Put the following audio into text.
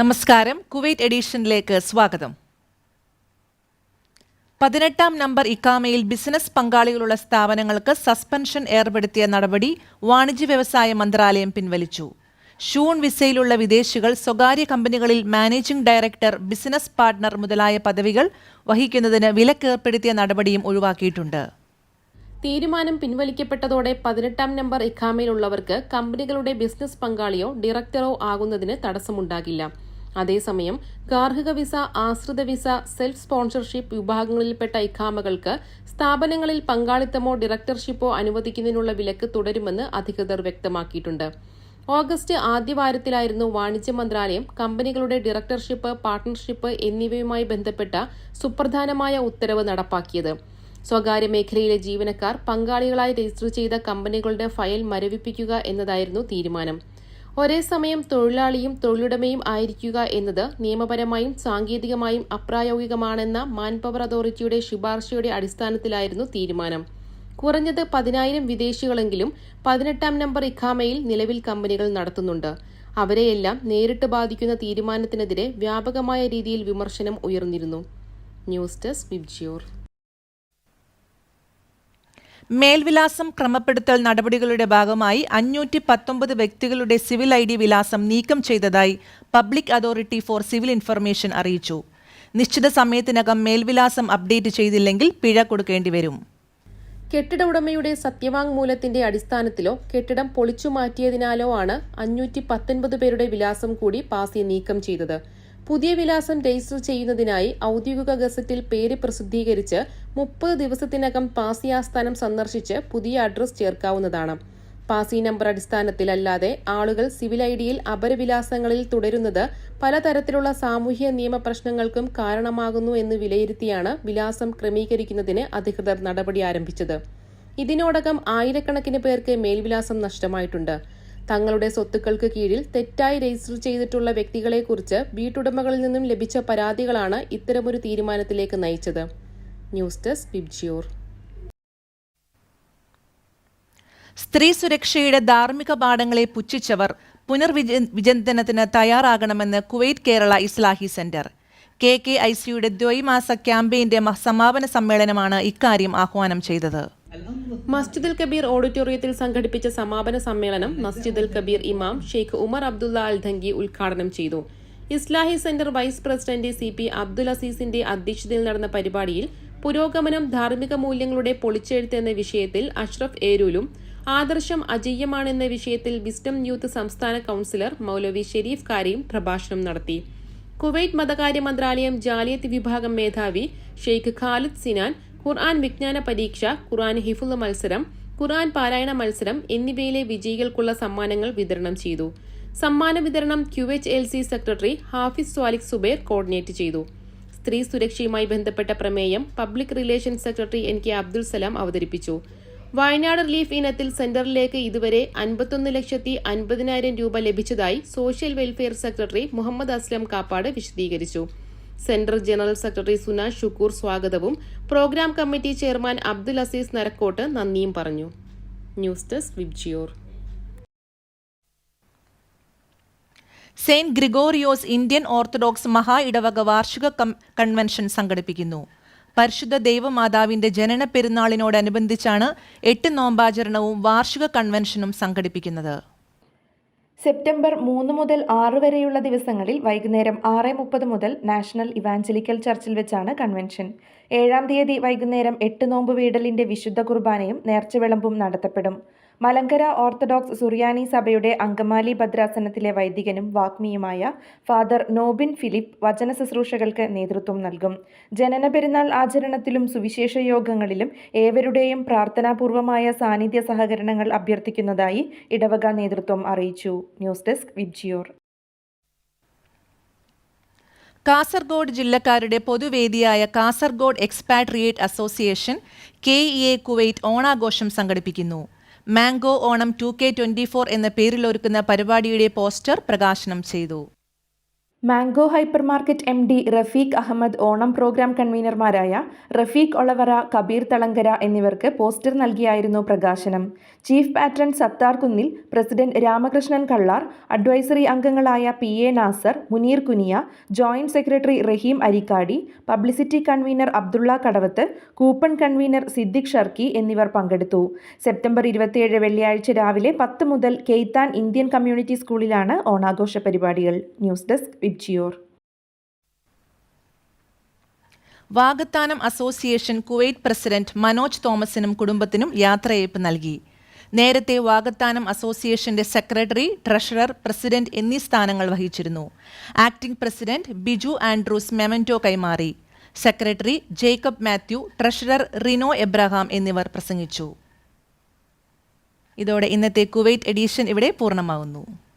നമസ്കാരം. കുവൈറ്റ് എഡിഷനിലേക്ക് സ്വാഗതം. പതിനെട്ടാം നമ്പർ ഇക്കാമയിൽ ബിസിനസ് പങ്കാളികളുള്ള സ്ഥാപനങ്ങൾക്ക് സസ്പെൻഷൻ ഏർപ്പെടുത്തിയ നടപടി വാണിജ്യ വ്യവസായ മന്ത്രാലയം പിൻവലിച്ചു. ഷൂൺ വിസയിലുള്ള വിദേശികൾ സ്വകാര്യ കമ്പനികളിൽ മാനേജിംഗ് ഡയറക്ടർ ബിസിനസ് പാർട്ണർ മുതലായ പദവികൾ വഹിക്കുന്നതിന് വിലക്കേർപ്പെടുത്തിയ നടപടിയും ഒഴിവാക്കിയിട്ടുണ്ട്. തീരുമാനം പിൻവലിക്കപ്പെട്ടതോടെ പതിനെട്ടാം നമ്പർ ഇഖാമയിലുള്ളവർക്ക് കമ്പനികളുടെ ബിസിനസ് പങ്കാളിയോ ഡയറക്ടറോ ആകുന്നതിന് തടസ്സമുണ്ടാകില്ല. അതേസമയം ഗാർഹിക വിസ ആശ്രിത വിസ സെൽഫ് സ്പോൺസർഷിപ്പ് വിഭാഗങ്ങളിൽപ്പെട്ട ഇഖാമകൾക്ക് സ്ഥാപനങ്ങളിൽ പങ്കാളിത്തമോ ഡയറക്ടർഷിപ്പോ അനുവദിക്കുന്നതിനുള്ള വിലക്ക് തുടരുമെന്ന് അധികൃതർ വ്യക്തമാക്കിയിട്ടുണ്ട്. ഓഗസ്റ്റ് ആദ്യവാരത്തിലായിരുന്നു വാണിജ്യ മന്ത്രാലയം കമ്പനികളുടെ ഡയറക്ടർഷിപ്പ് പാർട്ട്ണർഷിപ്പ് എന്നിവയുമായി ബന്ധപ്പെട്ട സുപ്രധാനമായ ഉത്തരവ് നടപ്പാക്കിയത്. സ്വകാര്യ മേഖലയിലെ ജീവനക്കാർ പങ്കാളികളായി രജിസ്റ്റർ ചെയ്ത കമ്പനികളുടെ ഫയൽ മരവിപ്പിക്കുക എന്നതായിരുന്നു തീരുമാനം. ഒരേ സമയം തൊഴിലാളിയും തൊഴിലുടമയും ആയിരിക്കുക എന്നത് നിയമപരമായും സാങ്കേതികമായും അപ്രായോഗികമാണെന്ന മാൻപവർ അതോറിറ്റിയുടെ ശുപാർശയുടെ അടിസ്ഥാനത്തിലായിരുന്നു തീരുമാനം. കുറഞ്ഞത് പതിനായിരം വിദേശികളെങ്കിലും പതിനെട്ടാം നമ്പർ ഇഖാമയിൽ നിലവിൽ കമ്പനികൾ നടത്തുന്നുണ്ട്. അവരെയെല്ലാം നേരിട്ട് ബാധിക്കുന്ന തീരുമാനത്തിനെതിരെ വ്യാപകമായ രീതിയിൽ വിമർശനം ഉയർന്നിരുന്നു. News desk Vibgyor. മേൽവിലാസം ക്രമപ്പെടുത്തൽ നടപടികളുടെ ഭാഗമായി അഞ്ഞൂറ്റി പത്തൊമ്പത് വ്യക്തികളുടെ സിവിൽ ഐ ഡി വിലാസം നീക്കം ചെയ്തതായി public authority for civil information അറിയിച്ചു. നിശ്ചിത സമയത്തിനകം മേൽവിലാസം അപ്ഡേറ്റ് ചെയ്തില്ലെങ്കിൽ പിഴ കൊടുക്കേണ്ടി വരും. കെട്ടിട ഉടമയുടെ സത്യവാങ്മൂലത്തിന്റെ അടിസ്ഥാനത്തിലോ കെട്ടിടം പൊളിച്ചു മാറ്റിയതിനാലോ ആണ് അഞ്ഞൂറ്റി പത്തൊൻപത് പേരുടെ വിലാസം കൂടി പാസി നീക്കം ചെയ്തത്. പുതിയ വിലാസം രജിസ്റ്റർ ചെയ്യുന്നതിനായി ഔദ്യോഗിക ഗസറ്റിൽ പേര് പ്രസിദ്ധീകരിച്ച് മുപ്പത് ദിവസത്തിനകം പാസി ആസ്ഥാനം സന്ദർശിച്ച് പുതിയ അഡ്രസ് ചേർക്കാവുന്നതാണ്. പാസി നമ്പർ അടിസ്ഥാനത്തിലല്ലാതെ ആളുകൾ സിവിൽ ഐ ഡിയിൽ അപരവിലാസങ്ങളിൽ തുടരുന്നത് പലതരത്തിലുള്ള സാമൂഹ്യ നിയമ പ്രശ്നങ്ങൾക്കും കാരണമാകുന്നു എന്ന് വിലയിരുത്തിയാണ് വിലാസം ക്രമീകരിക്കുന്നതിന് അധികൃതർ നടപടി ആരംഭിച്ചത്. ഇതിനോടകം ആയിരക്കണക്കിന് പേർക്ക് മേൽവിലാസം നഷ്ടമായിട്ടുണ്ട്. തങ്ങളുടെ സ്വത്തുക്കൾക്ക് കീഴിൽ തെറ്റായി രജിസ്റ്റർ ചെയ്തിട്ടുള്ള വ്യക്തികളെക്കുറിച്ച് വീട്ടുടമകളിൽ നിന്നും ലഭിച്ച പരാതികളാണ് ഇത്തരമൊരു തീരുമാനത്തിലേക്ക് നയിച്ചത്. News desk Vibgyor. സ്ത്രീ സുരക്ഷയുടെ ധാർമ്മിക പാഠങ്ങളെ പുച്ഛിച്ചവർ പുനർവിച വിചിന്തനത്തിന് തയ്യാറാകണമെന്ന് Kuwait Kerala Islahi centre. K K I സിയുടെ ദ്വൈമാസ ക്യാമ്പയിന്റെ സമാപന സമ്മേളനമാണ് ഇക്കാര്യം ആഹ്വാനം ചെയ്തത്. മസ്ജിദുൽ കബീർ ഓഡിറ്റോറിയത്തിൽ സംഘടിപ്പിച്ച സമാപന സമ്മേളനം മസ്ജിദുൽ കബീർ ഇമാം ഷെയ്ഖ് ഉമർ അബ്ദുള്ള അൽ ധങ്കി ഉദ്ഘാടനം ചെയ്തു. Islahi centre vice president C P Abdul അസീസിന്റെ അധ്യക്ഷതയിൽ നടന്ന പരിപാടിയിൽ പുരോഗമനം ധാർമ്മിക മൂല്യങ്ങളുടെ പൊളിച്ചെഴുത്ത് എന്ന വിഷയത്തിൽ അഷ്റഫ് ഏരൂലും ആദർശം അജയ്യമാണെന്ന വിഷയത്തിൽ വിസ്ഡം യൂത്ത് സംസ്ഥാന കൌൺസിലർ മൗലവി ഷെരീഫ് കാരിയും പ്രഭാഷണം നടത്തി. കുവൈറ്റ് മതകാര്യ മന്ത്രാലയം ജാലിയത്ത് വിഭാഗം മേധാവി ഷെയ്ഖ് ഖാലിദ് സിനാൻ ഖുർആൻ വിജ്ഞാന പരീക്ഷ ഖുർആൻ ഹിഫുൾ മത്സരം ഖുർആൻ പാരായണ മത്സരം എന്നിവയിലെ വിജയികൾക്കുള്ള സമ്മാനങ്ങൾ വിതരണം ചെയ്തു. സമ്മാന വിതരണം Q H L C secretary Hafiz Swalik Subair coordinate ചെയ്തു. സ്ത്രീ സുരക്ഷയുമായി ബന്ധപ്പെട്ട പ്രമേയം public relations secretary N K Abdul Salam അവതരിപ്പിച്ചു. വയനാട് റിലീഫ് ഇനത്തിൽ സെന്ററിലേക്ക് ഇതുവരെ അൻപത്തൊന്ന് ലക്ഷത്തി അൻപതിനായിരം രൂപ ലഭിച്ചതായി social welfare secretary Muhammad Aslam Kappad വിശദീകരിച്ചു. Centre general secretary Suna Shukoor സ്വാഗതവും. Programme committee chairman Abdul Aziz Narakkot നന്ദിയും പറഞ്ഞു. News desk Vibgyor. Saint Gregorios Indian orthodox മഹാ ഇടവക വാർഷിക കൺവെൻഷൻ സംഘടിപ്പിക്കുന്നു. പരിശുദ്ധ ദൈവമാതാവിന്റെ ജനന പെരുന്നാളിനോടനുബന്ധിച്ചാണ് എട്ട് നോമ്പാചരണവും വാർഷിക കൺവെൻഷനും സംഘടിപ്പിക്കുന്നത്. സെപ്റ്റംബർ മൂന്ന് മുതൽ ആറ് വരെയുള്ള ദിവസങ്ങളിൽ വൈകുന്നേരം ആറ് മുപ്പത് മുതൽ നാഷണൽ ഇവാഞ്ചലിക്കൽ ചർച്ചിൽ വെച്ചാണ് കൺവെൻഷൻ. ഏഴാം തീയതി വൈകുന്നേരം എട്ട് നോമ്പ് വീടലിന്റെ വിശുദ്ധ കുർബാനയും നേർച്ചവിളമ്പും നടത്തപ്പെടും. മലങ്കര ഓർത്തഡോക്സ് സുറിയാനി സഭയുടെ അങ്കമാലി ഭദ്രാസനത്തിലെ വൈദികനും വാഗ്മിയുമായ ഫാദർ നോബിൻ ഫിലിപ്പ് വചന ശുശ്രൂഷകൾക്ക് നേതൃത്വം നൽകും. ജനന പെരുന്നാൾ ആചരണത്തിലും സുവിശേഷ യോഗങ്ങളിലും ഏവരുടെയും പ്രാർത്ഥനാപൂർവമായ സാന്നിധ്യ സഹകരണങ്ങൾ അഭ്യർത്ഥിക്കുന്നതായി ഇടവക നേതൃത്വം അറിയിച്ചു. News desk Vibgyor. കാസർഗോഡ് ജില്ലക്കാരുടെ പൊതുവേദിയായ Kasaragod expatriate association K E A Kuwait ഓണാഘോഷം സംഘടിപ്പിക്കുന്നു. Mango Onam two K twenty four എന്ന പേരിലൊരുക്കുന്ന പരിപാടിയുടെ പോസ്റ്റർ പ്രകാശനം ചെയ്തു. Mango hyper market M D Rafeeq Ahmed Onam programme കൺവീനർമാരായ Rafeeq Olavara Kabeer Thalangara എന്നിവർക്ക് പോസ്റ്റർ നൽകിയായിരുന്നു പ്രകാശനം. Chief patron Sathar Kunnil president Ramakrishnan Kallar advisory അംഗങ്ങളായ P A Nasar Muneer Kuniya joint secretary Raheem Arikkadi publicity convener Abdulla Kadavath coupon convener Siddique Sharqi എന്നിവർ പങ്കെടുത്തു. September ഇരുപത്തിയേഴ് വെള്ളിയാഴ്ച രാവിലെ പത്ത് മുതൽ കെയ്ത്താൻ ഇന്ത്യൻ കമ്മ്യൂണിറ്റി സ്കൂളിലാണ് ഓണാഘോഷ പരിപാടികൾ. News desk Vibgyor Vagathanam association Kuwait president Manoj തോമസിനും കുടുംബത്തിനും യാത്രയയപ്പ് നൽകി. നേരത്തെ വാഗത്താനം അസോസിയേഷന്റെ സെക്രട്ടറി ട്രഷറർ പ്രസിഡന്റ് എന്നീ സ്ഥാനങ്ങൾ വഹിച്ചിരുന്നു. Acting president Biju Andrews memento കൈമാറി. Secretary Jacob Mathew treasurer Rino Abraham എന്നിവർ പ്രസംഗിച്ചു. ഇതോടെ ഇന്നത്തെ കുവൈറ്റ് എഡീഷൻ ഇവിടെ പൂർണമാകുന്നു.